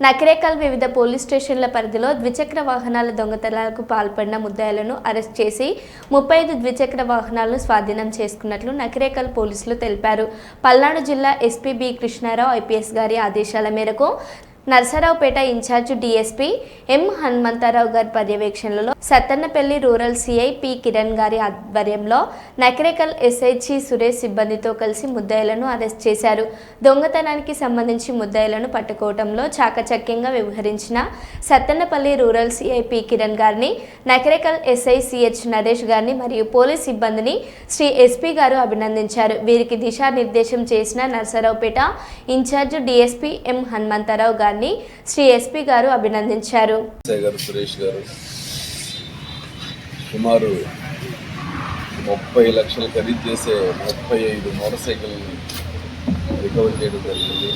నకిరేకల్ వివిధ పోలీస్ స్టేషన్ల పరిధిలో ద్విచక్ర వాహనాల దొంగతనాలకు పాల్పడిన ముద్దాయిలను అరెస్ట్ చేసి ముప్పై ఐదు ద్విచక్ర వాహనాలను స్వాధీనం చేసుకున్నట్లు నకిరేకల్ పోలీసులు తెలిపారు. పల్నాడు జిల్లా ఎస్పీ బి కృష్ణారావు ఐపీఎస్ గారి ఆదేశాల మేరకు Narasaraopet incharge DSP M Hanumantharao గారి పర్యవేక్షణలో Sattenapalli rural CI P Kiran గారి ఆధ్వర్యంలో నకరేకల్ ఎస్ఐజి సురేష్ సిబ్బందితో కలిసి ముద్దాయిలను అరెస్ట్ చేశారు. దొంగతనానికి సంబంధించి ముద్దాయిలను పట్టుకోవడంలో చాకచక్యంగా వ్యవహరించిన Sattenapalli rural CI P Kiran గారిని నకరేకల్ ఎస్ఐ సిహెచ్ నరేష్ గారిని మరియు పోలీస్ సిబ్బందిని శ్రీ ఎస్పీ గారు అభినందించారు. వీరికి దిశానిర్దేశం చేసిన Narasaraopet incharge DSP M Hanumantharao గారిని శ్రీ ఎస్పీ గారు అభినందించారు. సురేష్ గారు సుమారు ముప్పై లక్షలు ఖరీదు చేసే ముప్పై ఐదు మోటార్ సైకిల్ రికవర్ చేయడం జరిగింది.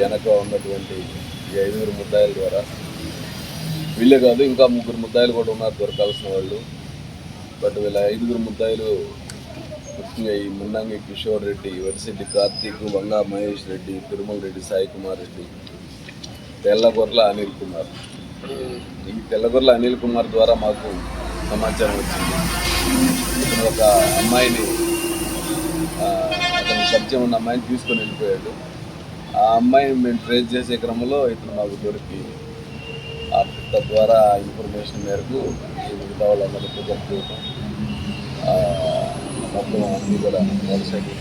వెనక ఉన్నటువంటి ఈ ఐదుగురు ముద్దాయిల ద్వారా. వీళ్ళే కాదు ఇంకా ముగ్గురు ముద్దాయిలు కూడా ఉన్నారు దొరకాల్సిన వాళ్ళు. బట్ వీళ్ళ ఐదుగురు ముద్దాయిలు ముఖ్యంగా ఈ మున్నంగి కిషోర్ రెడ్డి వరిశెట్టి కార్తీక్ వంగా మహేష్ రెడ్డి తిరుమల రెడ్డి సాయి కుమార్ రెడ్డి తెల్లగొర్ల అనిల్ కుమార్. ఈ తెల్లగొర్ల అనిల్ కుమార్ ద్వారా మాకు సమాచారం వచ్చింది. ఇతను ఒక అమ్మాయిని అతని పరిచయం ఉన్న అమ్మాయిని తీసుకొని వెళ్ళిపోయాడు. ఆ అమ్మాయిని మేము ట్రేస్ చేసే క్రమంలో ఇతను మాకు దొరికి ఆ తద్వారా ఇన్ఫర్మేషన్ మేరకు మిగతా వాళ్ళందరికీ దొరికి మొత్తం అన్ని కూడా మోటార్ సైకిల్